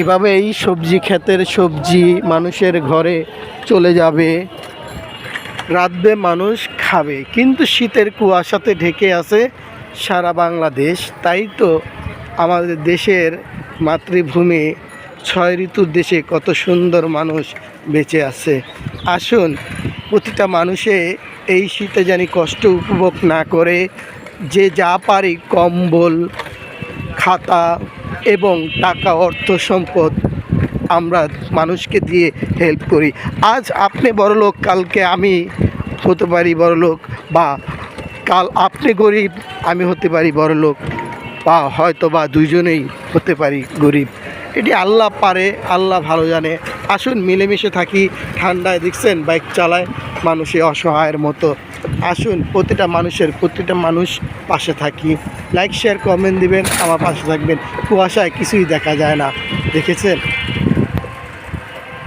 এভাবেই সবজি ক্ষেতের সবজি মানুষের ঘরে চলে যাবে। রাঁধবে মানুষ খাবে, কিন্তু শীতের কুয়াশাতে ঢেকে আছে সারা বাংলাদেশ। তাই তো আমাদের দেশের মাতৃভূমি ছয় ঋতুর দেশে কত সুন্দর মানুষ বেঁচে আছে। আসুন, প্রতিটা মানুষে এই শীতে জানি কষ্ট উপভোগ না করে যে যা পারি কম্বল খাতা এবং টাকা, অর্থ সম্পদ আমরা মানুষকে দিয়ে হেল্প করি। আজ আপনি বড়লোক, কালকে আমি হতে পারি বড়লোক বা কাল আপনি গরিব, আমি হতে পারি বড়লোক বা হয়তো বা দুজনেই হতে পারি গরিব। এটি আল্লাহ পারে, আল্লাহ ভালো জানে। আসুন মিলেমিশে থাকি, ঠান্ডায় দেখছেন বাইক চালায় মানুষে অসহায়ের মতো। আসুন প্রতিটা মানুষের প্রতিটা মানুষ পাশে থাকি। লাইক শেয়ার কমেন্ট দিবেন, আমার পাশে থাকবেন। কুয়াশায় কিছুই দেখা যায় না। দেখেছেন?